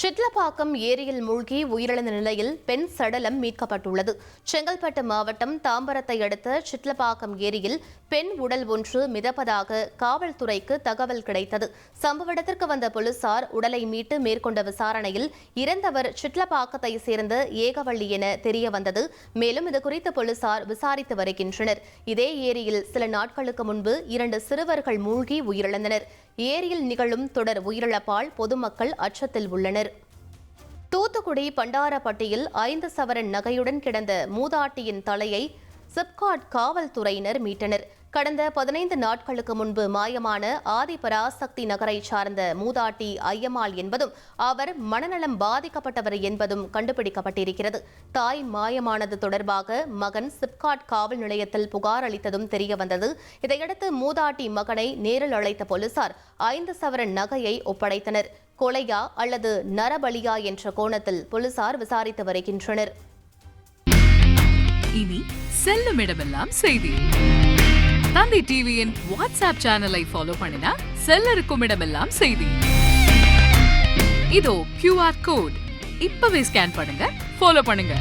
சிட்லப்பாக்கம் ஏரியில் மூழ்கி உயிரிழந்த நிலையில் பெண் சடலம் மீட்கப்பட்டுள்ளது. செங்கல்பட்டு மாவட்டம் தாம்பரத்தை அடுத்த சிட்லப்பாக்கம் ஏரியில் பெண் உடல் ஒன்று மிதப்பதாக காவல்துறைக்கு தகவல் கிடைத்தது. சம்பவ இடத்திற்கு வந்த போலீசார் உடலை மீட்டு மேற்கொண்ட விசாரணையில் இறந்தவர் சிட்லப்பாக்கத்தை சேர்ந்த ஏகவள்ளி என தெரிய வந்தது மேலும் இதுகுறித்து போலீசார் விசாரித்து வருகின்றனர். இதே ஏரியில் சில நாட்களுக்கு முன்பு இரண்டு சிறுவர்கள் மூழ்கி உயிரிழந்தனர். ஏரியில் நிகழும் தொடர் உயிரிழப்பால் பொதுமக்கள் அச்சத்தில் உள்ளனர். தூத்துக்குடி பண்டாரப்பட்டியில் ஐந்து சவரன் நகையுடன் கிடந்த மூதாட்டியின் தலையை சிப்காட் காவல்துறையினர் மீட்டனர். கடந்த பதினைந்து நாட்களுக்கு முன்பு மாயமான ஆதிபராசக்தி நகரைச் சார்ந்த மூதாட்டி ஐயம்மாள் என்பதும் அவர் மனநலம் பாதிக்கப்பட்டவர் என்பதும் கண்டுபிடிக்கப்பட்டிருக்கிறது. தாய் மாயமானது தொடர்பாக மகன் சிப்காட் காவல் நிலையத்தில் புகார் அளித்ததும் தெரியவந்தது இதையடுத்து மூதாட்டி மகனை நேரில் அழைத்த போலீசார் ஐந்து சவரன் நகையை ஒப்படைத்தனர். கொலையா அல்லது நரபலியா என்ற கோணத்தில் போலீசார் விசாரித்து வருகின்றனர். இனி செல்லும் இடமெல்லாம் செய்தி. தந்தி டிவியின் வாட்ஸ்அப் சேனலை ஃபாலோ பண்ணினா செல்ல இருக்கும் இடமெல்லாம் செய்தி. இதோ கியூஆர் கோட் இப்பவே ஸ்கேன் பண்ணுங்க ஃபாலோ பண்ணுங்க.